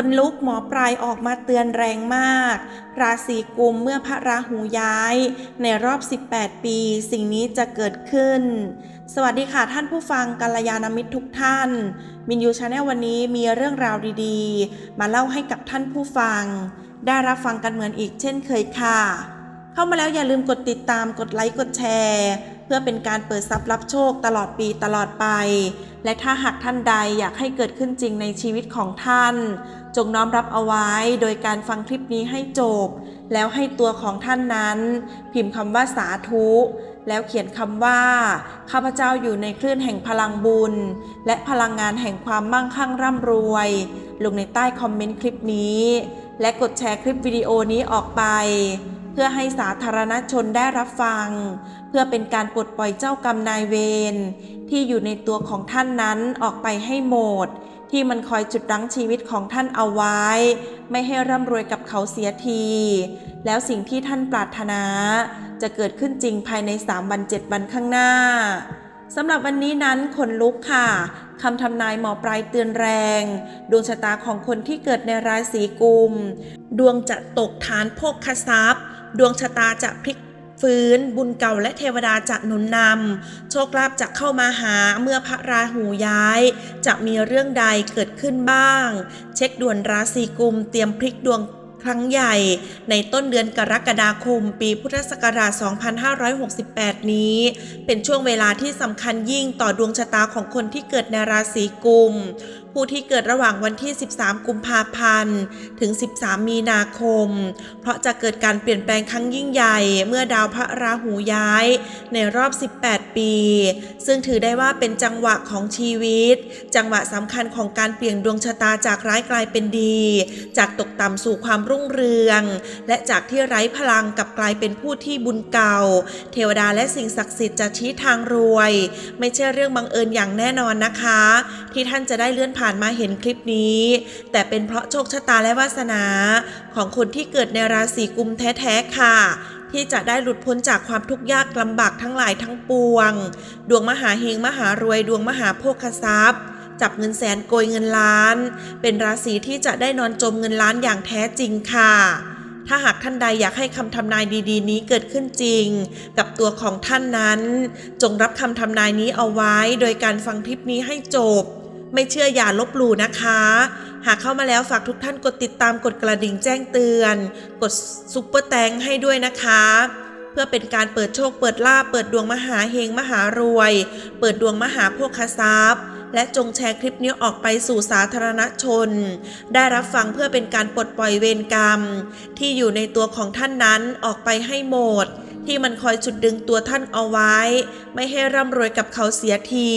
คนลุกหมอปลายออกมาเตือนแรงมาก ราศีกุมเมื่อพระราหูย้าย ในรอบ 18 ปี สิ่งนี้จะเกิดขึ้น สวัสดีค่ะท่านผู้ฟังกัลยาณมิตรทุกท่าน มินยูชาแนลวันนี้มีเรื่องราวดีๆ มาเล่าให้กับท่านผู้ฟัง ได้รับฟังกันเหมือนอีกเช่นเคยค่ะ เข้ามาแล้วอย่าลืมกดติดตามกดไลค์กดแชร์ เพื่อเป็นการเปิดทรัพย์รับโชคตลอดปีตลอดไป และถ้าหากท่านใดอยากให้เกิดขึ้นจริงในชีวิตของท่าน จงน้อมรับเอาไว้โดยการฟังคลิปนี้ให้จบ แล้วให้ตัวของท่านนั้น พิมพ์คำว่าสาธุ แล้วเขียนคำว่า ข้าพเจ้าอยู่ในคลื่นแห่งพลังบุญ และพลังงานแห่งความมั่งคั่งร่ำรวย ลงในใต้คอมเมนต์คลิปนี้ และกดแชร์คลิปวิดีโอนี้ออกไป เพื่อให้สาธารณชนได้รับฟัง พื่อเป็นการปลดปล่อยเจ้ากรรมนายเวรที่อยู่ในตัวของท่านนั้นออกไปให้หมด ที่มันคอยจุดรั้งชีวิตของท่านเอาไว้ ไม่ให้ร่ำรวยกับเขาเสียที แล้วสิ่งที่ท่านปรารถนา จะเกิดขึ้นจริงภายใน 3 วัน 7 วันข้างหน้าสำหรับวันนี้นั้นขนลุกค่ะคำทำนายหมอปลายเตือนแรง ดวงชะตาของคนที่เกิดในราศีกุม ดวงจะตกฐานโภคทรัพย์ ดวงชะตาจะพลิก ฟื้นบุญเก่าและเทวดาจะหนุนนำโชคลาภจะเข้ามาหาเมื่อพระราหูย้าย จะมีเรื่องใดเกิดขึ้นบ้าง เช็คด่วนราศีกุมเตรียมพลิกดวงครั้งใหญ่ในต้นเดือนกรกฎาคม ปีพุทธศักราช 2568 นี้ เป็นช่วงเวลาที่สำคัญยิ่งต่อดวงชะตาของคนที่เกิดในราศีกุม ผู้ที่เกิดระหว่างวันที่ 13 กุมภาพันธ์ ถึง 13 มีนาคม เพราะจะเกิดการเปลี่ยนแปลงครั้งยิ่งใหญ่เมื่อดาวพระราหูย้ายในรอบ 18 ปี ซึ่งถือได้ว่าเป็นจังหวะของชีวิต จังหวะสำคัญของการเปลี่ยนดวงชะตาจากร้ายกลายเป็นดี จากตกต่ำสู่ความรุ่งเรือง และจากที่ไร้พลังกลับกลายเป็นผู้ที่บุญเก่า เทวดาและสิ่งศักดิ์สิทธิ์จะชี้ทางรวย ไม่ใช่เรื่องบังเอิญอย่างแน่นอนนะคะ ที่ท่านจะได้เลื่อนผ่านมาเห็นคลิปนี้ แต่เป็นเพราะโชคชะตาและวาสนา ของคนที่เกิดในราศีกุมแท้ๆค่ะ ที่จะได้หลุดพ้นจากความทุกข์ยากลำบากทั้งหลายทั้งปวง ดวงมหาเฮงมหารวยดวงมหาโภคทรัพย์จับเงินแสนโกยเงินล้าน เป็นราศีที่จะได้นอนจมเงินล้านอย่างแท้จริงค่ะ ถ้าหากท่านใดอยากให้คำทำนายดีๆ นี้เกิดขึ้นจริง กับตัวของท่านนั้น จงรับคำทำนายนี้เอาไว้ โดยการฟังคลิปนี้ให้จบ ไม่เชื่ออย่าลบหลู่นะคะ หากเข้ามาแล้วฝากทุกท่านกดติดตามกดกระดิ่งแจ้งเตือน กดซุปเปอร์แตงให้ด้วยนะคะ เพื่อเป็นการเปิดโชคเปิดลาภเปิดดวงมหาเฮงมหารวย เปิดดวงมหาโภคทรัพย์ และจงแชร์คลิปนี้ออกไปสู่สาธารณชน ได้รับฟังเพื่อเป็นการปลดปล่อยเวรกรรม ที่อยู่ในตัวของท่านนั้นออกไปให้หมด ที่มันคอยจุดดึงตัวท่านเอาไว้ ไม่ให้ร่ำรวยกับเขาเสียที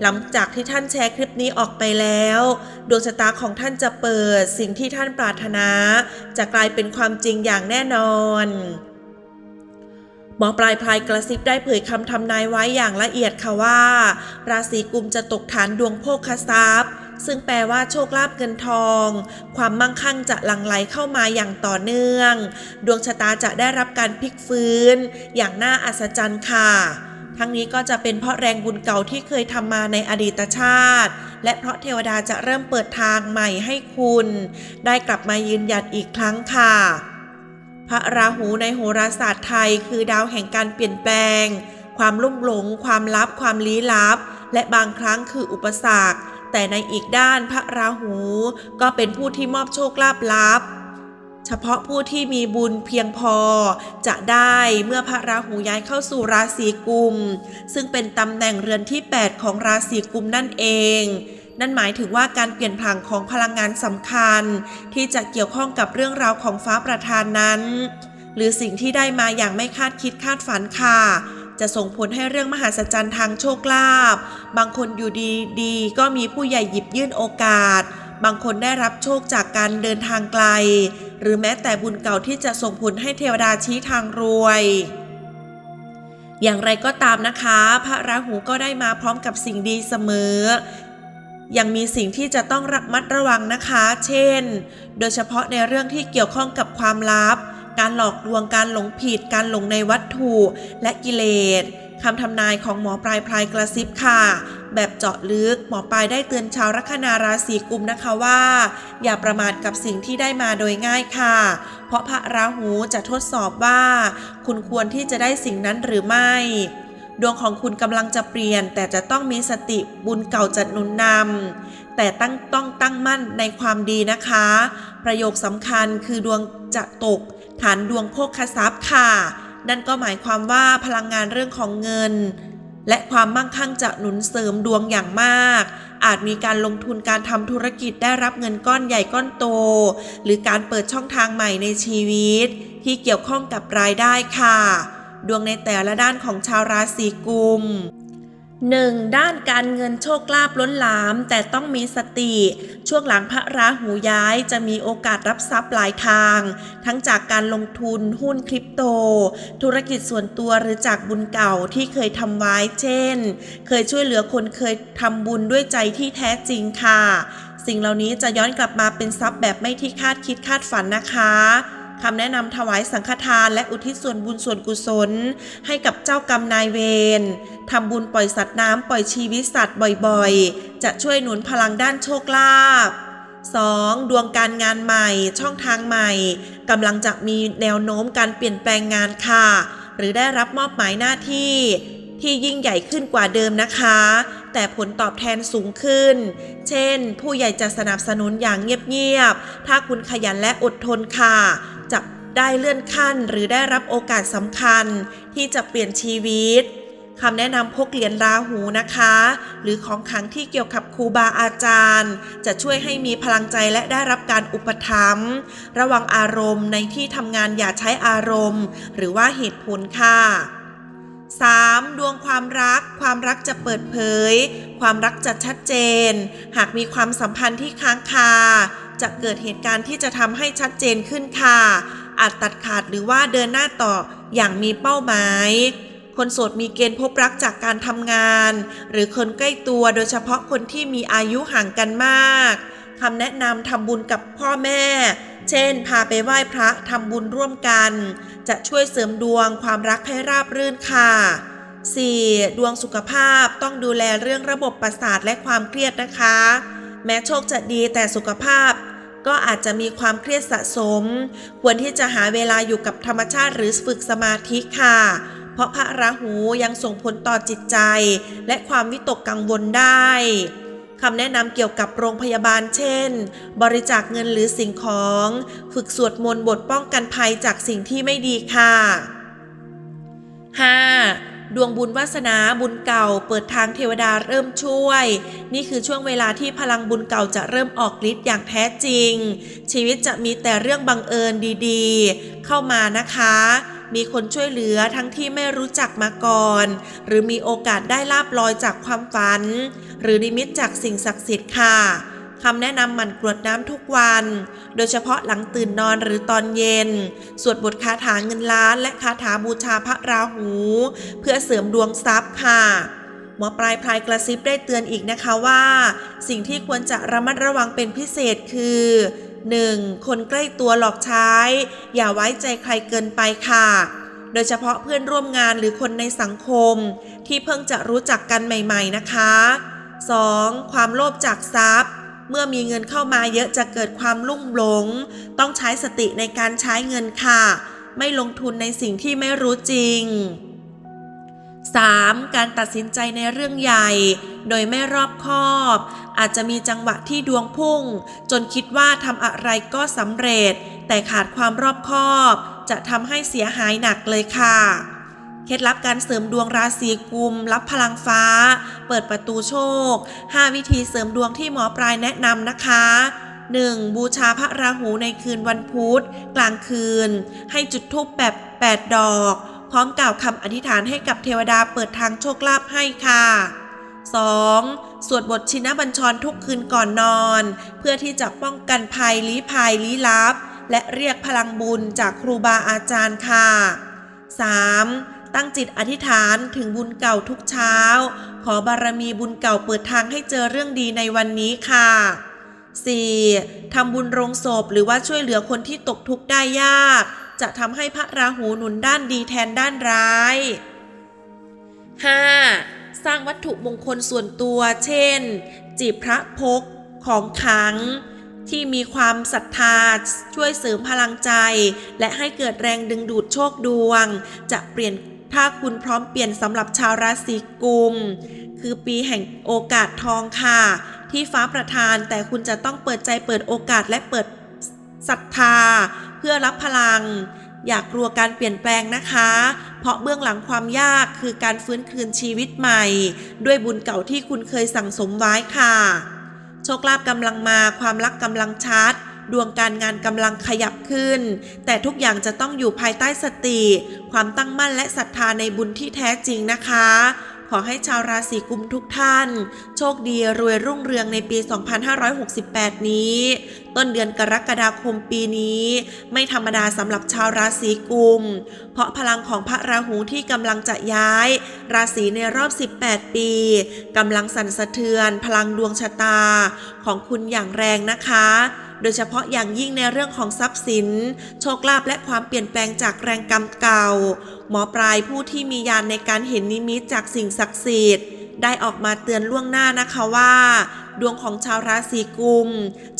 หลังจากที่ท่านแชร์คลิปนี้ออกไปแล้ว ดวงชะตาของท่านจะเปิดสิ่งที่ท่านปรารถนา จะกลายเป็นความจริงอย่างแน่นอนหมอปลายพลายกระซิบได้เผยคำทำนายไว้อย่างละเอียดค่ะว่า ราศีกุมจะตกฐานดวงโภคทรัพย์ ซึ่งแปลว่าโชคลาภเงินทอง ความมั่งคั่งจะหลั่งไหลเข้ามาอย่างต่อเนื่อง ดวงชะตาจะได้รับการพลิกฟื้น อย่างน่าอัศจรรย์ค่ะ ทั้งนี้ก็จะเป็นเพราะแรงบุญเก่าที่เคยทำมาในอดีตชาติ และเพราะเทวดาจะเริ่มเปิดทางใหม่ให้คุณ ได้กลับมายืนหยัดอีกครั้งค่ะพระราหูในโหราศาสตร์ไทยคือดาวแห่งการเปลี่ยนแปลง ความลุ่มหลง ความลับ ความลี้ลับ และบางครั้งคืออุปสรรค แต่ในอีกด้านพระราหูก็เป็นผู้ที่มอบโชคลาภลับ เฉพาะผู้ที่มีบุญเพียงพอจะได้เมื่อพระราหูย้ายเข้าสู่ราศีกุม ซึ่งเป็นตำแหน่งเรือนที่ 8 ของราศีกุมนั่นเองนั่นหมายถึงว่าการเปลี่ยนผ่านของพลังงานสำคัญ ที่จะเกี่ยวข้องกับเรื่องราวของฟ้าประธานนั้น หรือสิ่งที่ได้มาอย่างไม่คาดคิดคาดฝันค่ะ จะส่งผลให้เรื่องมหัศจรรย์ทางโชคลาภ บางคนอยู่ดีๆ ก็มีผู้ใหญ่หยิบยื่นโอกาส บางคนได้รับโชคจากการเดินทางไกล หรือแม้แต่บุญเก่าที่จะส่งผลให้เทวดาชี้ทางรวย อย่างไรก็ตามนะคะ พระราหูก็ได้มาพร้อมกับสิ่งดีเสมอ ยังมีสิ่งที่จะต้องระมัดระวังนะคะ เช่น โดยเฉพาะในเรื่องที่เกี่ยวข้องกับความลับ การหลอกลวงการหลงผิด การหลงในวัตถุและกิเลสคำทำนายของหมอปลายพลายกระซิบค่ะ แบบเจาะลึกหมอปลายได้เตือนชาวลัคนาราศีกุมนะคะว่า อย่าประมาทกับสิ่งที่ได้มาโดยง่ายค่ะ เพราะพระราหูจะทดสอบว่า คุณควรที่จะได้สิ่งนั้นหรือไม่ ดวงของคุณกำลังจะเปลี่ยน แต่จะต้องมีสติบุญเก่าจะหนุนนำแต่ตั้งต้องตั้งมั่นในความดีนะคะ ประโยคสำคัญคือดวงจะตก ฐานดวงโภคทรัพย์ค่ะ นั่นก็หมายความว่าพลังงานเรื่องของเงิน และความมั่งคั่งจะหนุนเสริมดวงอย่างมาก อาจมีการลงทุนการทำธุรกิจได้รับเงินก้อนใหญ่ก้อนโต หรือการเปิดช่องทางใหม่ในชีวิต ที่เกี่ยวข้องกับรายได้ค่ะ ดวงในแต่ละด้านของชาวราศีกุม 1. ด้านการเงินโชคลาภล้นหลาม แต่ต้องมีสติ ช่วงหลังพระราหูย้ายจะมีโอกาสรับทรัพย์หลายทาง ทั้งจากการลงทุนหุ้นคริปโต ธุรกิจส่วนตัวหรือจากบุญเก่าที่เคยทำไว้เช่น เคยช่วยเหลือคนเคยทำบุญด้วยใจที่แท้จริงค่ะ สิ่งเหล่านี้จะย้อนกลับมาเป็นทรัพย์แบบไม่ที่คาดคิดคาดฝันนะคะ คำแนะนำถวายสังฆทานและอุทิศส่วนบุญส่วนกุศล ให้กับเจ้ากรรมนายเวรทำบุญปล่อยสัตว์น้ำปล่อยชีวิตสัตว์บ่อยๆ จะช่วยหนุนพลังด้านโชคลาภ 2. ดวงการงานใหม่ ช่องทางใหม่กำลังจะมีแนวโน้มการเปลี่ยนแปลงงานค่ะ หรือได้รับมอบหมายหน้าที่ที่ยิ่งใหญ่ขึ้นกว่าเดิมนะคะ แต่ผลตอบแทนสูงขึ้น เช่น ผู้ใหญ่จะสนับสนุนอย่างเงียบๆ ถ้าคุณขยันและอดทนค่ะจะ ได้เลื่อนขั้นหรือได้รับโอกาสสำคัญที่จะเปลี่ยนชีวิตคำแนะนำพกเหรียญราหูนะคะ หรือของขังที่เกี่ยวกับครูบาอาจารย์ จะช่วยให้มีพลังใจและได้รับการอุปถัมภ์ระวังอารมณ์ในที่ทำงานอย่าใช้อารมณ์ หรือว่าเหตุผลค่ะ 3. ดวงความรัก ความรักจะเปิดเผย ความรักจะชัดเจน หากมีความสัมพันธ์ที่ค้างคา จะเกิดเหตุการณ์ที่จะทำให้ชัดเจนขึ้นค่ะ อาจตัดขาดหรือว่าเดินหน้าต่ออย่างมีเป้าหมาย คนโสดมีเกณฑ์พบรักจากการทำงาน หรือคนใกล้ตัวโดยเฉพาะคนที่มีอายุห่างกันมากคำแนะนำทำบุญกับพ่อแม่ เช่น พาไปไหว้พระทำบุญร่วมกัน จะช่วยเสริมดวงความรักให้ราบรื่นค่ะ 4. ดวงสุขภาพต้องดูแลเรื่องระบบประสาทและความเครียดนะคะ แม้โชคจะดีแต่สุขภาพ ก็อาจจะมีความเครียดสะสม ควรที่จะหาเวลาอยู่กับธรรมชาติหรือฝึกสมาธิค่ะ เพราะพระราหูยังส่งผลต่อจิตใจ และความวิตกกังวลได้คำแนะนำเกี่ยวกับโรงพยาบาลเช่น บริจาคเงินหรือสิ่งของ ฝึกสวดมนต์บทป้องกันภัยจากสิ่งที่ไม่ดีค่ะ 5. ดวงบุญวาสนาบุญเก่า เปิดทางเทวดาเริ่มช่วย นี่คือช่วงเวลาที่พลังบุญเก่าจะเริ่มออกฤทธิ์อย่างแท้จริง ชีวิตจะมีแต่เรื่องบังเอิญดีๆ เข้ามานะคะ มีคนช่วยเหลือทั้งที่ไม่รู้จักมาก่อน หรือมีโอกาสได้ลาบลอยจากความฝัน หรือนิมิตจากสิ่งศักดิ์สิทธิ์ค่ะ คำแนะนำหมั่นกรวดน้ำทุกวัน โดยเฉพาะหลังตื่นนอนหรือตอนเย็น สวดบทคาถาเงินล้าน และคาถาบูชาพระราหู เพื่อเสริมดวงทรัพย์ค่ะหมอปลายพลายกระซิบได้เตือนอีกนะคะว่า สิ่งที่ควรจะระมัดระวังเป็นพิเศษคือ 1. คนใกล้ตัวหลอกใช้ อย่าไว้ใจใครเกินไปค่ะ โดยเฉพาะเพื่อนร่วมงานหรือคนในสังคม ที่เพิ่งจะรู้จักกันใหม่ ๆนะคะ 2. ความโลภจากทรัพย์ เมื่อมีเงินเข้ามาเยอะจะเกิดความลุ่มหลง ต้องใช้สติในการใช้เงินค่ะ ไม่ลงทุนในสิ่งที่ไม่รู้จริง 3. การตัดสินใจในเรื่องใหญ่ โดยไม่รอบคอบ อาจจะมีจังหวะที่ดวงพุ่ง จนคิดว่าทำอะไรก็สำเร็จ แต่ขาดความรอบคอบ จะทำให้เสียหายหนักเลยค่ะ เคล็ดลับการเสริมดวงราศีกุม รับพลังฟ้า เปิดประตูโชค 5 วิธีเสริมดวงที่หมอปลายแนะนำนะคะ 1. บูชาพระราหูในคืนวันพุธกลางคืน ให้จุดธูปแบบ 8 ดอก พร้อมกล่าวคำอธิษฐานให้กับเทวดาเปิดทางโชคลาภให้ค่ะ 2. สวดบทชินบัญชรทุกคืนก่อนนอน เพื่อที่จะป้องกันภัยลี้ภัยลี้ลับ และเรียกพลังบุญจากครูบาอาจารย์ค่ะ 3. ตั้งจิตอธิษฐานถึงบุญเก่าทุกเช้า ขอบารมีบุญเก่าเปิดทางให้เจอเรื่องดีในวันนี้ค่ะ 4. ทำบุญโรงศพหรือว่าช่วยเหลือคนที่ตกทุกข์ได้ยาก จะทำให้พระราหูหนุนด้านดีแทนด้านร้าย 5. สร้างวัตถุมงคลส่วนตัว เช่น จีบพระพก ของขลัง ที่มีความศรัทธา ช่วยเสริมพลังใจ และให้เกิดแรงดึงดูดโชคดวง จะเปลี่ยน ถ้าคุณพร้อมเปลี่ยนสำหรับชาวราศีกุม คือปีแห่งโอกาสทองค่ะ ที่ฟ้าประทานแต่คุณจะต้องเปิดใจเปิดโอกาสและเปิดศรัทธา เพื่อรับพลัง อย่ากลัวการเปลี่ยนแปลงนะคะ เพราะเบื้องหลังความยากคือการฟื้นคืนชีวิตใหม่ ด้วยบุญเก่าที่คุณเคยสั่งสมไว้ค่ะ โชคลาภกำลังมาความรักกำลังชัด ดวงการงานกำลังขยับขึ้น แต่ทุกอย่างจะต้องอยู่ภายใต้สติ ความตั้งมั่นและศรัทธาในบุญที่แท้จริงนะคะ ขอให้ชาวราศีกุมทุกท่าน โชคดีรวยรุ่งเรืองในปี 2568 นี้ ต้นเดือนกรกฎาคมปีนี้ ไม่ธรรมดาสำหรับชาวราศีกุม เพราะพลังของพระราหูที่กำลังจะย้าย ราศีในรอบ 18 ปีกำลังสั่นสะเทือน พลังดวงชะตาของคุณอย่างแรงนะคะ โดยเฉพาะอย่างยิ่งในเรื่องของทรัพย์สิน โชคลาภและความเปลี่ยนแปลงจากแรงกรรมเก่า หมอปลายผู้ที่มีญาณในการเห็นนิมิตจากสิ่งศักดิ์สิทธิ์ได้ออกมาเตือนล่วงหน้านะคะว่า ดวงของชาวราศีกุม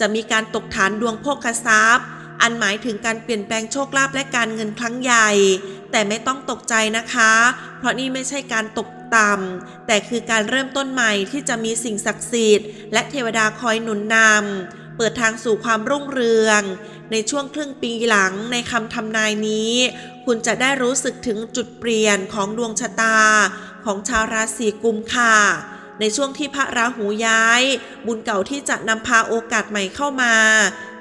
จะมีการตกฐานดวงโภคทรัพย์ อันหมายถึงการเปลี่ยนแปลงโชคลาภและการเงินครั้งใหญ่ แต่ไม่ต้องตกใจนะคะ เพราะนี่ไม่ใช่การตกต่ำแต่คือการเริ่มต้นใหม่ที่จะมีสิ่งศักดิ์สิทธิ์และเทวดาคอยหนุนนำ เปิดทางสู่ความรุ่งเรือง ในช่วงครึ่งปีหลังในคำทำนายนี้ คุณจะได้รู้สึกถึงจุดเปลี่ยนของดวงชะตา ของชาวราศีกุมค่ะ ในช่วงที่พระราหูย้าย บุญเก่าที่จะนำพาโอกาสใหม่เข้ามา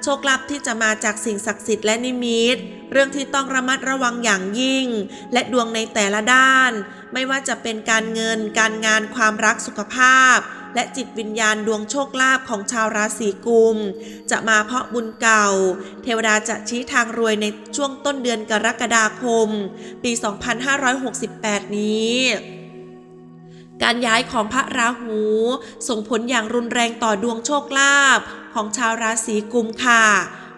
โชคลาภที่จะมาจากสิ่งศักดิ์สิทธิ์และนิมิตเรื่องที่ต้องระมัดระวังอย่างยิ่ง และดวงในแต่ละด้าน ไม่ว่าจะเป็นการเงิน การงานความรักสุขภาพ และจิตวิญญาณดวงโชคลาภของชาวราศีกุม จะมาเพราะบุญเก่า เทวดาจะชี้ทางรวยในช่วงต้นเดือนกรกฎาคม ปี 2568 นี้การย้ายของพระราหู ส่งผลอย่างรุนแรงต่อดวงโชคลาภของชาวราศีกุมค่ะ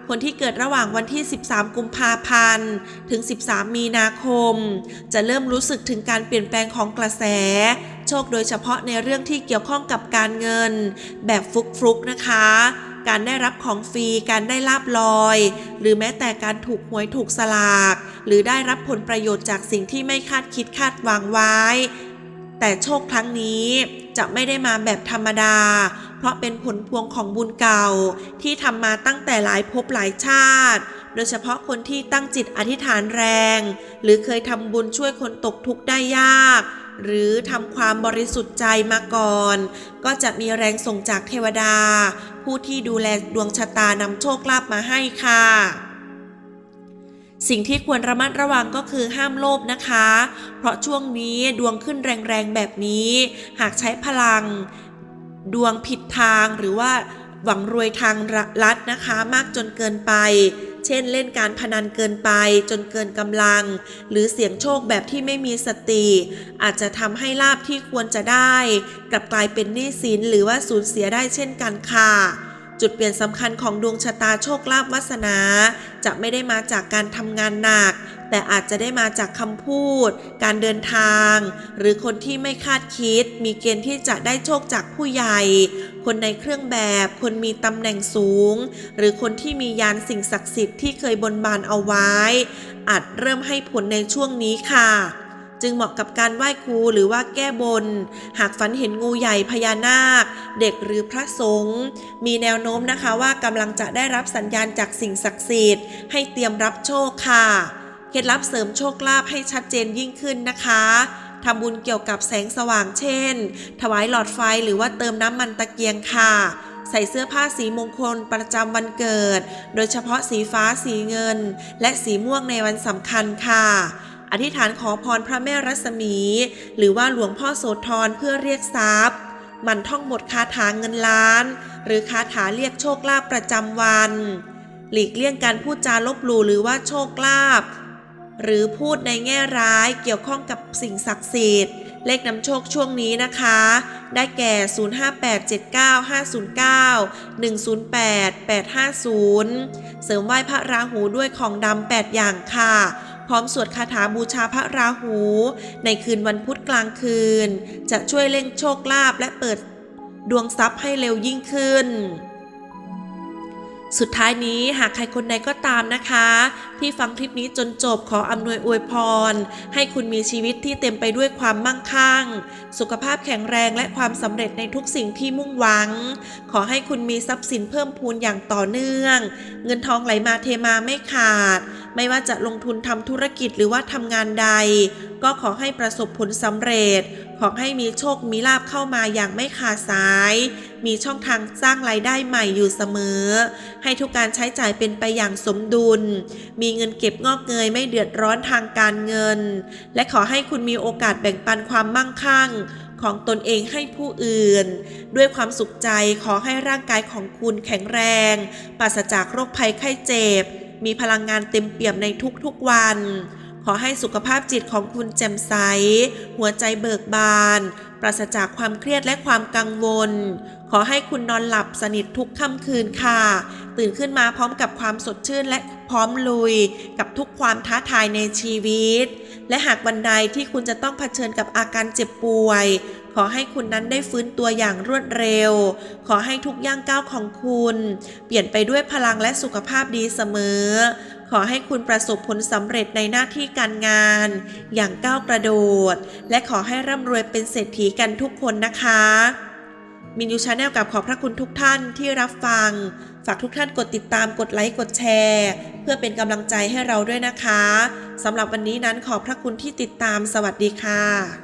คนที่เกิดระหว่างวันที่ 13 กุมภาพันธ์ ถึง 13 มีนาคม จะเริ่มรู้สึกถึงการเปลี่ยนแปลงของกระแส โชคโดยเฉพาะในเรื่องที่เกี่ยวข้องกับการเงิน แบบฟุกๆนะคะ การได้รับของฟรี การได้ลาบลอย หรือแม้แต่การถูกหวยถูกสลาก หรือได้รับผลประโยชน์จากสิ่งที่ไม่คาดคิดคาดหวังไว้ แต่โชคครั้งนี้จะไม่ได้มาแบบธรรมดา เพราะเป็นผลพวงของบุญเก่า ที่ทำมาตั้งแต่หลายภพหลายชาติ โดยเฉพาะคนที่ตั้งจิตอธิษฐานแรง หรือเคยทำบุญช่วยคนตกทุกข์ได้ยาก หรือทำความบริสุทธิ์ใจมาก่อน ก็จะมีแรงส่งจากเทวดา ผู้ที่ดูแลดวงชะตานำโชคลาภมาให้ค่ะ สิ่งที่ควรระมัดระวังก็คือห้ามโลภนะคะ เพราะช่วงนี้ดวงขึ้นแรงๆแบบนี้ หากใช้พลัง ดวงผิดทางหรือว่าหวังรวยทางลัดนะคะ มากจนเกินไป เช่นเล่นการพนันเกินไปจนเกินกำลัง หรือเสี่ยงโชคแบบที่ไม่มีสติ อาจจะทำให้ลาบที่ควรจะได้ กลับกลายเป็นหนี้สินหรือว่าสูญเสียได้เช่นกันค่ะจุดเปลี่ยนสำคัญของดวงชะตาโชคลาภวาสนา จะไม่ได้มาจากการทำงานหนัก แต่อาจจะได้มาจากคำพูด การเดินทาง หรือคนที่ไม่คาดคิด มีเกณฑ์ที่จะได้โชคจากผู้ใหญ่ คนในเครื่องแบบ คนมีตำแหน่งสูง หรือคนที่มียานสิ่งศักดิ์สิทธิ์ที่เคยบนบานเอาไว้ อาจเริ่มให้ผลในช่วงนี้ค่ะจึงเหมาะกับการไหว้ครูหรือว่าแก้บน หากฝันเห็นงูใหญ่พญานาค เด็กหรือพระสงฆ์มีแนวโน้มนะคะว่ากำลังจะได้รับสัญญาณจากสิ่งศักดิ์สิทธิ์ให้เตรียมรับโชคค่ะ เคล็ดลับเสริมโชคลาภให้ชัดเจนยิ่งขึ้นนะคะทำบุญเกี่ยวกับแสงสว่างเช่น ถวายหลอดไฟหรือว่าเติมน้ำมันตะเกียงค่ะ ใส่เสื้อผ้าสีมงคลประจำวันเกิด โดยเฉพาะสีฟ้าสีเงิน และสีม่วงในวันสำคัญค่ะอธิษฐานขอพรพระแม่รัศมี หรือว่าหลวงพ่อโสธรเพื่อเรียกทรัพย์ มันท่องบทคาถาเงินล้าน หรือคาถาเรียกโชคลาภประจำวัน หลีกเลี่ยงการพูดจาลบหลู่หรือว่าโชคลาภ หรือพูดในแง่ร้ายเกี่ยวข้องกับสิ่งศักดิ์สิทธิ์ เลขนำโชคช่วงนี้นะคะ ได้แก่ 05879509 108 850 เสริมไหว้พระราหูด้วยของดำ8 อย่างค่ะ พร้อมสวดคาถาบูชาพระราหู ในคืนวันพุธกลางคืน จะช่วยเร่งโชคลาภและเปิดดวงทรัพย์ให้เร็วยิ่งขึ้น สุดท้ายนี้หากใครคนใดก็ตามนะคะ ที่ฟังคลิปนี้จนจบขออำนวยอวยพร ให้คุณมีชีวิตที่เต็มไปด้วยความมั่งคั่ง สุขภาพแข็งแรงและความสำเร็จในทุกสิ่งที่มุ่งหวัง ขอให้คุณมีทรัพย์สินเพิ่มพูนอย่างต่อเนื่อง เงินทองไหลมาเทมาไม่ขาด ไม่ว่าจะลงทุนทำธุรกิจหรือว่าทำงานใด ก็ขอให้ประสบผลสำเร็จ ขอให้มีโชคมีลาบเข้ามาอย่างไม่ขาดสาย มีช่องทางสร้างรายได้ใหม่อยู่เสมอ ให้ทุกการใช้จ่ายเป็นไปอย่างสมดุล มีเงินเก็บงอกเงยไม่เดือดร้อนทางการเงิน และขอให้คุณมีโอกาสแบ่งปันความมั่งคั่งของตนเองให้ผู้อื่น ด้วยความสุขใจขอให้ร่างกายของคุณแข็งแรง ปราศจากโรคภัยไข้เจ็บ มีพลังงานเต็มเปี่ยมในทุกๆวัน ขอให้สุขภาพจิตของคุณแจ่มใส หัวใจเบิกบาน ปราศจากความเครียดและความกังวล ขอให้คุณนอนหลับสนิททุกค่ำคืนค่ะ ตื่นขึ้นมาพร้อมกับความสดชื่นและพร้อมลุย กับทุกความท้าทายในชีวิต และหากวันใดที่คุณจะต้องเผชิญกับอาการเจ็บป่วย ขอให้คุณนั้นได้ฟื้นตัวอย่างรวดเร็ว ขอให้ทุกย่างก้าวของคุณ เปลี่ยนไปด้วยพลังและสุขภาพดีเสมอ ขอให้คุณประสบผลสำเร็จในหน้าที่การงาน อย่างก้าวกระโดด และขอให้ร่ำรวยเป็นเศรษฐีกันทุกคนนะคะมินยูชาแนลกับขอบพระคุณทุกท่านที่รับฟัง ฝากทุกท่านกดติดตามกดไลค์กดแชร์ เพื่อเป็นกำลังใจให้เราด้วยนะคะสำหรับวันนี้นั้นขอบพระคุณที่ติดตามสวัสดีค่ะ